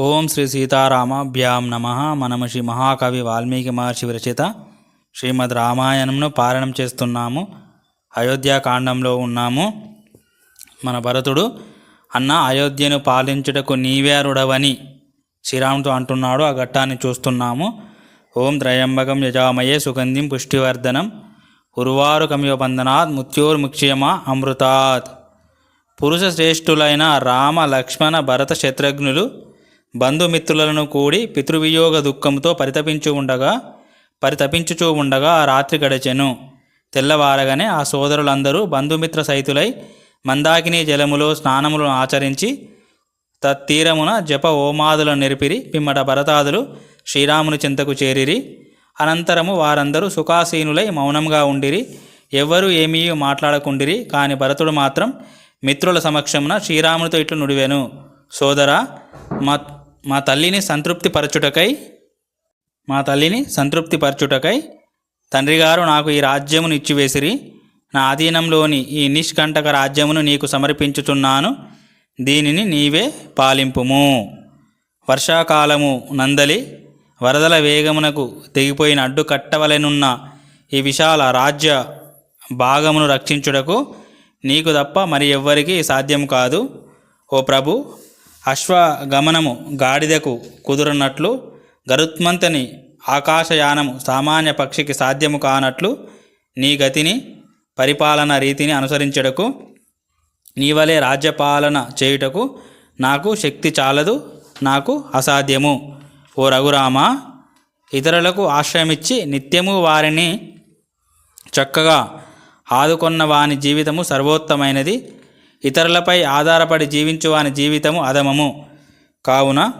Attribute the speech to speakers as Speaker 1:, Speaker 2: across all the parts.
Speaker 1: ఓం శ్రీ సీతారామాభ్యాం నమ. మనము శ్రీ మహాకవి వాల్మీకి మహర్షి విరచిత శ్రీమద్ రామాయణంను పారాయణం చేస్తున్నాము. అయోధ్యాకాండంలో ఉన్నాము. మన భరతుడు అన్న అయోధ్యను పాలించుటకు నీవేరుడవని శ్రీరాముతో అంటున్నాడు. ఆ ఘట్టాన్ని చూస్తున్నాము. ఓం త్రయంబకం యజామయే సుగంధిం పుష్టివర్ధనం. ఉరువారు కమివబంధనాత్ ముత్యోర్ముక్ష్యమా అమృతాత్. పురుష శ్రేష్ఠులైన రామ లక్ష్మణ భరత శత్రుఘ్నులు బంధుమిత్రులను కూడి పితృవియోగ దుఃఖంతో పరితపించు ఉండగా పరితపించుచూ ఉండగా ఆ రాత్రి గడిచెను. తెల్లవారగానే ఆ సోదరులందరూ బంధుమిత్ర సైతులై మందాకిని జలములో స్నానములను ఆచరించి తత్తీరమున జప ఓమాదులను నెరిపిరి పిమ్మట భరతాదులు శ్రీరాముని చింతకు చేరిరి. అనంతరము వారందరూ సుఖాసీనులై మౌనంగా ఉండిరి. ఎవ్వరూ ఏమీ మాట్లాడకుండిరి కాని భరతుడు మాత్రం మిత్రుల సమక్షమున శ్రీరామునితో ఇట్లు నుడివెను. సోదరా మా మా తల్లిని సంతృప్తి పరచుటకై మా తల్లిని సంతృప్తి పరచుటకై తండ్రిగారు నాకు ఈ రాజ్యమును ఇచ్చివేసిరి. నా ఆధీనంలోని ఈ నిష్కంటక రాజ్యమును నీకు సమర్పించుచున్నాను. దీనిని నీవే పాలింపుము. వర్షాకాలము నందలి వరదల వేగమునకు తెగిపోయిన అడ్డు కట్టవలెనున్న ఈ విశాల రాజ్య భాగమును రక్షించుటకు నీకు తప్ప మరి ఎవ్వరికీ సాధ్యం కాదు. ఓ ప్రభు అశ్వగమనము గాడిదకు కుదురనట్లు గరుత్మంతని ఆకాశయానము సామాన్య పక్షికి సాధ్యము కానట్లు నీ గతిని పరిపాలన రీతిని అనుసరించుటకు నీవలే రాజ్యపాలన చేయుటకు నాకు శక్తి చాలదు నాకు అసాధ్యము. ఓ రఘురామ ఇతరులకు ఆశ్రయమిచ్చి నిత్యము వారిని చక్కగా ఆదుకొన్న వాని జీవితము సర్వోత్తమైనది. ఇతరులపై ఆధారపడి జీవించువాని జీవితము అధమము. కావున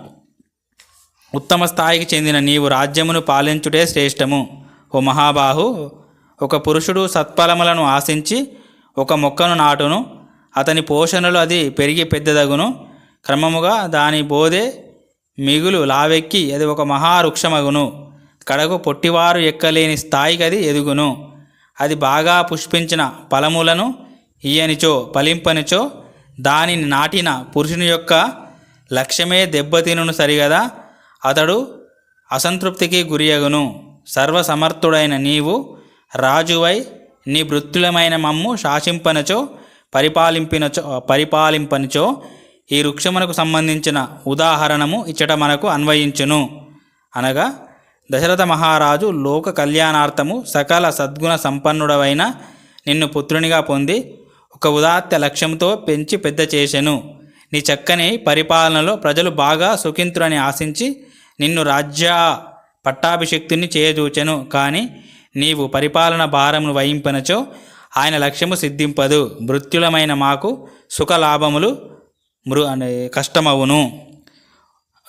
Speaker 1: ఉత్తమ స్థాయికి చెందిన నీవు రాజ్యమును పాలించుటే శ్రేష్టము. ఓ మహాబాహు ఒక పురుషుడు సత్ఫలములను ఆశించి ఒక మొక్కను నాటును అతని పోషణలు అది పెరిగి పెద్దదగును. క్రమముగా దాని బోధే మిగులు లావెక్కి అది ఒక మహావృక్షమగును. కడకు పొట్టివారు ఎక్కలేని స్థాయికి అది ఎదుగును. అది బాగా పుష్పించిన ఫలములను ఇయ్యనిచో ఫలింపనిచో దానిని నాటిన పురుషుని యొక్క లక్ష్యమే దెబ్బతినును సరిగదా? అతడు అసంతృప్తికి గురియగును సర్వసమర్థుడైన నీవు రాజువై నీ వృత్తులమైన మమ్ము శాసింపనచో పరిపాలింపినచో పరిపాలింపనిచో ఈ వృక్షమునకు సంబంధించిన ఉదాహరణము ఇచ్చట మనకు అన్వయించును. అనగా దశరథ మహారాజు లోక కళ్యాణార్థము సకల సద్గుణ సంపన్నుడవైన నిన్ను పుత్రునిగా పొంది ఒక ఉదాత్త లక్ష్యంతో పెంచి పెద్ద చేసెను. నీ చక్కని పరిపాలనలో ప్రజలు బాగా సుఖింతురని ఆశించి నిన్ను రాజ్య పట్టాభిషక్తిని చేయదూచెను కానీ నీవు పరిపాలన భారమును వహింపనచో ఆయన లక్ష్యము సిద్ధింపదు. మృత్యులమైన మాకు సుఖలాభములు మృ కష్టమవును.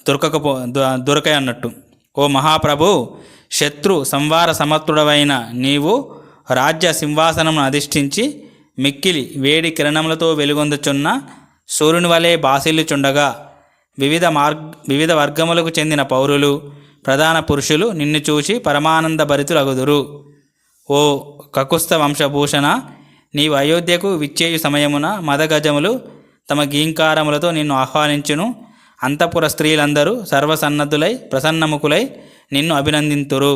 Speaker 1: దొరకకపో దొ- అన్నట్టు ఓ మహాప్రభు శత్రు సంవార సమర్థుడవైన నీవు రాజ్య సింహాసనమును అధిష్ఠించి మిక్కిలి వేడి కిరణములతో వెలుగొందుచున్న సూర్యుని వలె బాసిల్లుచుండగా వివిధ మార్గ వివిధ వర్గములకు చెందిన పౌరులు ప్రధాన పురుషులు నిన్ను చూసి పరమానంద భరితులగుదురు. ఓ కకుస్థ వంశభూషణ నీవు అయోధ్యకు విచ్చేయు సమయమున మదగజములు తమ గీంకారములతో నిన్ను ఆహ్వానించును. అంతఃపుర స్త్రీలందరూ సర్వసన్నద్ధులై ప్రసన్నముకులై నిన్ను అభినందింతురు.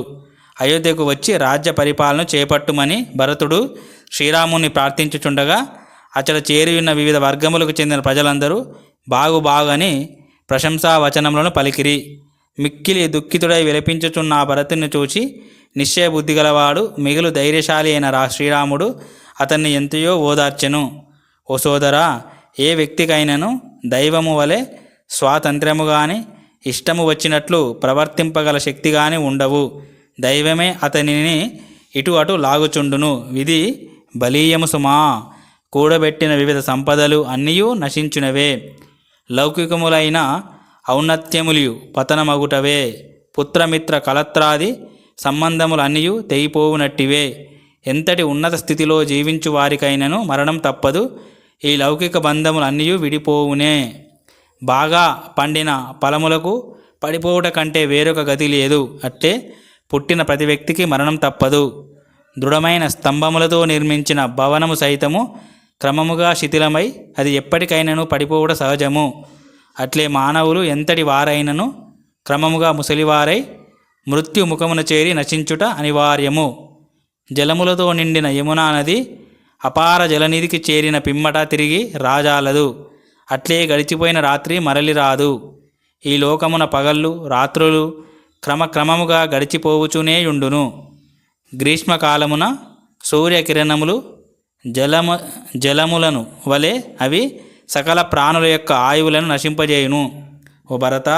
Speaker 1: అయోధ్యకు వచ్చి రాజ్య పరిపాలన చేపట్టుమని భరతుడు శ్రీరాముని ప్రార్థించుచుండగా అతడు చేరి ఉన్న వివిధ వర్గములకు చెందిన ప్రజలందరూ బాగు బాగని ప్రశంసా పలికిరి. మిక్కిలి దుఃఖితుడై విలపించుచున్న ఆ భరతుని చూచి నిశ్చయ బుద్ధి గలవాడు మిగులు ధైర్యశాలి అయిన రా శ్రీరాముడు అతన్ని ఎంతయో ఓదార్చెను. ఓ సోదరా ఏ వ్యక్తికైనను దైవము వలె స్వాతంత్ర్యము కానీ ఇష్టము వచ్చినట్లు ప్రవర్తింపగల శక్తి కానీ ఉండవు. దైవమే అతనిని ఇటు అటు లాగుచుండును. విధి బలీయము సుమా కూడబెట్టిన వివిధ సంపదలు అన్నీయూ నశించునవే. లౌకికములైన ఔన్నత్యములు పతనమగుటవే. పుత్రమిత్ర కలత్రాది సంబంధములు తెగిపోవునట్టివే. ఎంతటి ఉన్నత స్థితిలో జీవించు వారికైనను మరణం తప్పదు. ఈ లౌకిక బంధములన్నీ విడిపోవునే. బాగా పండిన ఫలములకు పడిపోవుట కంటే వేరొక గతి లేదు. అట్టే పుట్టిన ప్రతి వ్యక్తికి మరణం తప్పదు. దృఢమైన స్తంభములతో నిర్మించిన భవనము సైతము క్రమముగా శిథిలమై అది ఎప్పటికైనాను పడిపోవుట సహజము. అట్లే మానవులు ఎంతటి వారైనను క్రమముగా ముసలివారై మృత్యు ముఖమున చేరి నశించుట అనివార్యము. జలములతో నిండిన యమునా నది అపార జలనిధికి చేరిన పిమ్మట తిరిగి రాజాలదు. అట్లే గడిచిపోయిన రాత్రి మరలి రాదు. ఈ లోకమున పగళ్ళు రాత్రులు క్రమక్రమముగా గడిచిపోవుచునేయుండును గ్రీష్మకాలమున సూర్యకిరణములు జలము జలములను వలె అవి సకల ప్రాణుల యొక్క ఆయువులను నశింపజేయును. ఓ భరత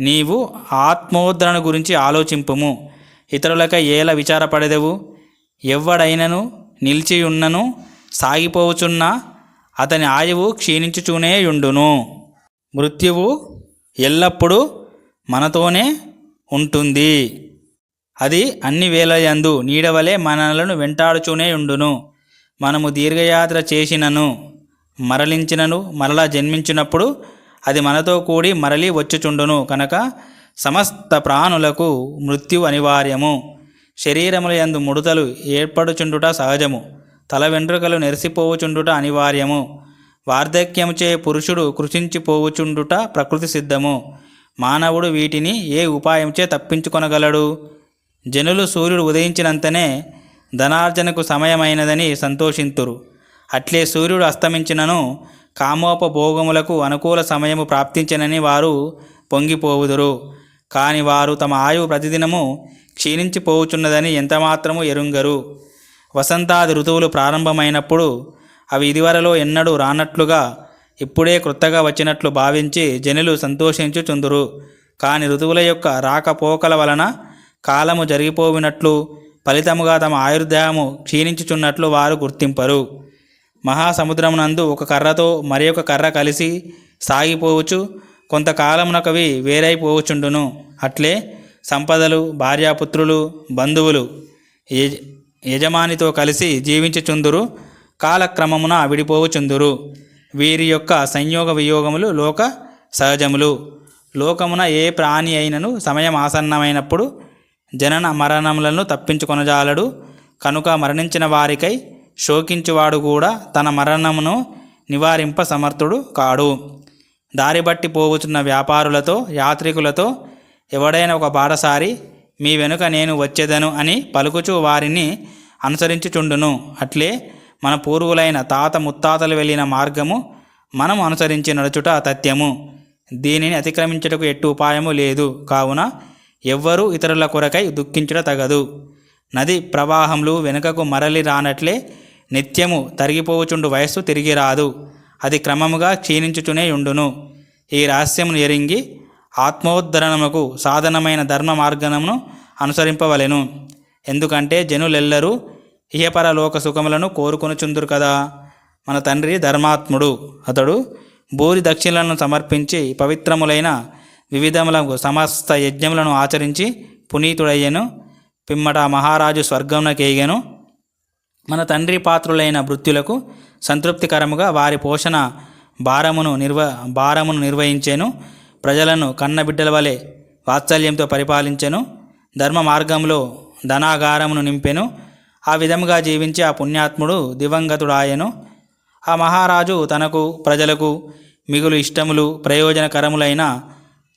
Speaker 1: నీవు ఆత్మోద్ధరణ గురించి ఆలోచింపుము. ఇతరులకై ఏల విచారపడెదవు? ఎవ్వడైనను నిలిచియున్నను సాగిపోవచున్న అతని ఆయువు క్షీణించుచూనే యుండును. మృత్యువు ఎల్లప్పుడూ మనతోనే ఉంటుంది. అది అన్ని వేలయందు నీడవలే మనలను వెంటాడుచూనే ఉండును. మనము దీర్ఘయాత్ర చేసినను మరలించినను మరలా జన్మించినప్పుడు అది మనతో కూడి మరలి వచ్చుచుండును. కనుక సమస్త ప్రాణులకు మృత్యు అనివార్యము. శరీరముల యందు ముడతలు ఏర్పడుచుండుట సహజము. తల వెంట్రుకలు నెరిసిపోవుచుండుట అనివార్యము. వార్ధక్యముచే పురుషుడు కృషించిపోవుచుండుట ప్రకృతి సిద్ధము. మానవుడు వీటిని ఏ ఉపాయంచే తప్పించుకొనగలడు? జనులు సూర్యుడు ఉదయించినంతనే ధనార్జనకు సమయమైనదని సంతోషింతురు. అట్లే సూర్యుడు అస్తమించినను కామోపభోగములకు అనుకూల సమయము ప్రాప్తించనని వారు పొంగిపోవుదురు. కాని వారు తమ ఆయువు ప్రతిదినము క్షీణించిపోవుచున్నదని ఎంతమాత్రము ఎరుంగరు. వసంతాది ఋతువులు ప్రారంభమైనప్పుడు అవి ఇదివరలో ఎన్నడూ రానట్లుగా ఇప్పుడే క్రొత్తగా వచ్చినట్లు భావించి జనులు సంతోషించుచుందురు కాని ఋతువుల యొక్క రాకపోకల వలన కాలము జరిగిపోవినట్లు ఫలితముగా తమ ఆయుర్దాయము క్షీణించుచున్నట్లు వారు గుర్తింపరు. మహాసముద్రమునందు ఒక కర్రతో మరి ఒక కర్ర కలిసి సాగిపోవచ్చు. కొంతకాలమునకవి వేరైపోవచుండును. అట్లే సంపదలు భార్యాపుత్రులు బంధువులు యజ యజమానితో కలిసి జీవించుచుందురు. కాలక్రమమున విడిపోవుచుందురు. వీరి యొక్క సంయోగ వియోగములు లోక సహజములు. లోకమున ఏ ప్రాణి అయినను సమయం ఆసన్నమైనప్పుడు జనన మరణములను తప్పించుకొనజాలడు. కనుక మరణించిన వారికై శోకించువాడు కూడా తన మరణమును నివారింప సమర్థుడు కాడు. దారి బట్టి వ్యాపారులతో యాత్రికులతో ఎవడైనా ఒక బాటసారి మీ వెనుక నేను వచ్చేదను అని పలుకుచు వారిని అనుసరించుచుండును. అట్లే మన పూర్వులైన తాత ముత్తాతలు వెళ్ళిన మార్గము మనం అనుసరించి నడుచుట తథ్యము దీనిని అతిక్రమించుటకు ఎట్టు ఉపాయము లేదు. కావున ఎవ్వరూ ఇతరుల కొరకై దుఃఖించుట తగదు. నది ప్రవాహములు వెనుకకు మరలి రానట్లే నిత్యము తరిగిపోవుచుండు వయస్సు తిరిగి రాదు. అది క్రమముగా క్షీణించుచునే ఉండును. ఈ రహస్యమును ఎరింగి ఆత్మోద్ధరణముకు సాధనమైన ధర్మ మార్గమును అనుసరింపవలెను. ఎందుకంటే జనులెల్లరూ ఇహపరలోక సుఖములను కోరుకొనుచుందురు కదా. మన తండ్రి ధర్మాత్ముడు. అతడు భూరి దక్షిణలను సమర్పించి పవిత్రములైన వివిధములకు సమస్త యజ్ఞములను ఆచరించి పునీతుడయ్యను. పిమ్మట మహారాజు స్వర్గమునకేగెను. మన తండ్రి పాత్రులైన భృత్యులకు సంతృప్తికరముగా వారి పోషణ భారమును నిర్వ భారమును నిర్వహించెను. ప్రజలను కన్నబిడ్డల వలె వాత్సల్యంతో పరిపాలించెను. ధర్మ మార్గంలో ధనాగారమును నింపెను. ఆ విధముగా జీవించి ఆ పుణ్యాత్ముడు దివంగతుడాయను. ఆ మహారాజు తనకు ప్రజలకు మిగులు ఇష్టములు ప్రయోజనకరములైన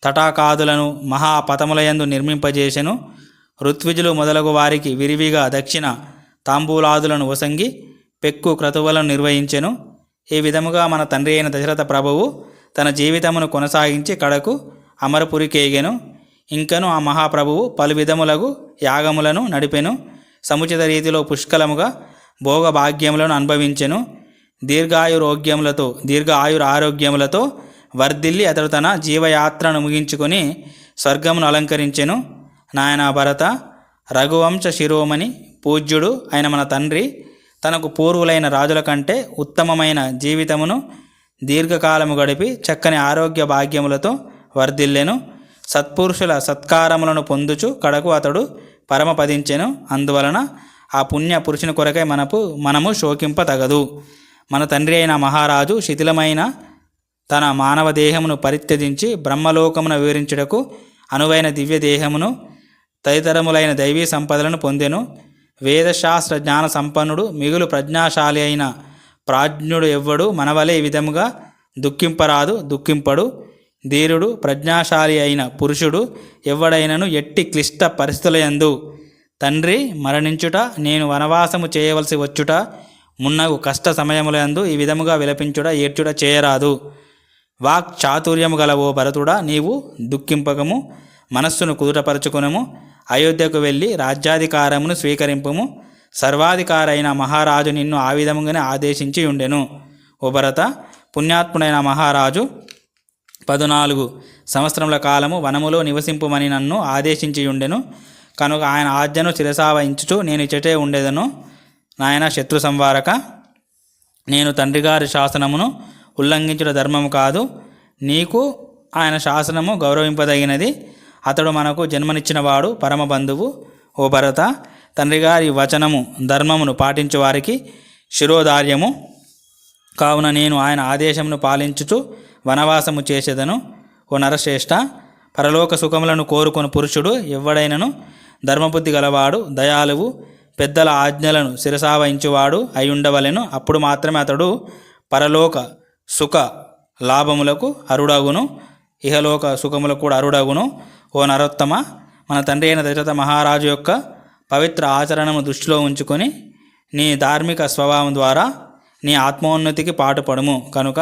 Speaker 1: తటాకాదులను మహాపతములయందు నిర్మింపజేసెను. ఋత్విజులు మొదలగు వారికి విరివిగా దక్షిణ తాంబూలాదులను వసంగి పెక్కు క్రతువులను నిర్వహించెను. ఈ విధముగా మన తండ్రి అయిన దశరథ ప్రభువు తన జీవితమును కొనసాగించి కడకు అమరపురికేగెను. ఇంకను ఆ మహాప్రభువు పలు విధములగు యాగములను నడిపెను. సముచిత రీతిలో పుష్కలముగా భోగభాగ్యములను అనుభవించెను. దీర్ఘాయురోగ్యములతో దీర్ఘ ఆయుర ఆరోగ్యములతో వర్ధిల్లి అతడు తన జీవయాత్రను ముగించుకొని స్వర్గమును అలంకరించెను. నాయన భరత రఘువంశ శిరోమణి పూజ్యుడు అయిన మన తండ్రి తనకు పూర్వులైన రాజుల కంటే ఉత్తమమైన జీవితమును దీర్ఘకాలము గడిపి చక్కని ఆరోగ్య భాగ్యములతో వర్ధిల్లెను. సత్పురుషుల సత్కారములను పొందుచు కడకు అతడు పరమపదించెను. అందువలన ఆ పుణ్య పురుషుని కొరకై మనపు మనము శోకింప తగదు మన తండ్రి అయిన మహారాజు శిథిలమైన తన మానవ దేహమును పరిత్యజించి బ్రహ్మలోకమున వివరించుటకు అనువైన దివ్య దేహమును తదితరములైన దైవీ సంపదలను పొందెను. వేదశాస్త్ర జ్ఞాన సంపన్నుడు మిగులు ప్రజ్ఞాశాలి అయిన ప్రాజ్ఞుడు ఎవ్వడు మనవలే ఈ విధముగా దుఃఖింపరాదు దుఃఖింపడు. ధీరుడు ప్రజ్ఞాశాలి అయిన పురుషుడు ఎవడైనను ఎట్టి క్లిష్ట పరిస్థితులయందు తండ్రి మరణించుట నేను వనవాసము చేయవలసి వచ్చుట మున్నగు కష్ట సమయములందు ఈ విధముగా విలపించుట ఏడ్చుట చేయరాదు. వాక్ చాతుర్యము గల ఓ భరతుడా నీవు దుఃఖింపకము మనస్సును కుదుటపరచుకునము అయోధ్యకు వెళ్ళి రాజ్యాధికారమును స్వీకరింపుము సర్వాధికారైన మహారాజు నిన్ను ఆ విధముగానే ఆదేశించి ఉండెను. ఓ భరత పుణ్యాత్ముడైన మహారాజు పదునాలుగు సంవత్సరముల కాలము వనములో నివసింపుమని నన్ను ఆదేశించి ఉండెను కనుక ఆయన ఆజ్ఞను శిరసావహించుచు నేను చెటే ఉండేదను. నాయన శత్రు సంవారక నేను తండ్రిగారి శాసనమును ఉల్లంఘించుట ధర్మము కాదు. నీకు ఆయన శాసనము గౌరవింపదగినది. అతడు మనకు జన్మనిచ్చినవాడు పరమ బంధువు ఓ భరత తండ్రిగారి వచనము ధర్మమును పాటించు వారికి శిరోధార్యము. కావున నేను ఆయన ఆదేశమును పాలించుచు వనవాసము చేసేదను. ఓ నరశ్రేష్ఠ పరలోక సుఖములను కోరుకొని పురుషుడు ఎవడైనను ధర్మబుద్ధి గలవాడు దయాలువు పెద్దల ఆజ్ఞలను శిరసావహించువాడు అయి ఉండవలెను అప్పుడు మాత్రమే అతడు పరలోక సుఖ లాభములకు అరుడగును ఇహలోక సుఖములకు కూడా అరుడగును. ఓ నరోత్తమ మన తండ్రి అయిన దశరథ మహారాజు యొక్క పవిత్ర ఆచరణను దృష్టిలో ఉంచుకొని నీ ధార్మిక స్వభావం ద్వారా నీ ఆత్మోన్నతికి పాటుపడుము. కనుక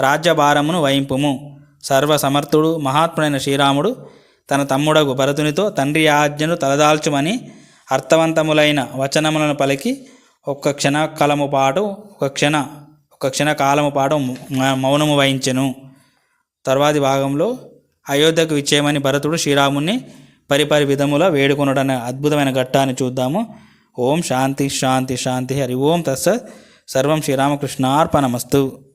Speaker 1: రాజ్యభారమును వహింపుము. సర్వసమర్థుడు మహాత్ముడైన శ్రీరాముడు తన తమ్ముడగు భరతునితో తండ్రి ఆజ్ఞను తలదాల్చుమని అర్థవంతములైన వచనములను పలికి ఒక్క క్షణకాలము పాటు ఒక క్షణ ఒక క్షణకాలము పాటు మౌనము వహించెను. తర్వాతి భాగంలో అయోధ్యకు విచ్చేయమని భరతుడు శ్రీరాముని పరిపరి విధముల వేడుకొనడనే అద్భుతమైన ఘట్టాన్ని చూద్దాము. ఓం శాంతి శాంతి శాంతి. హరి ఓం తస్సత్ సర్వం శ్రీరామకృష్ణార్పణమస్తు.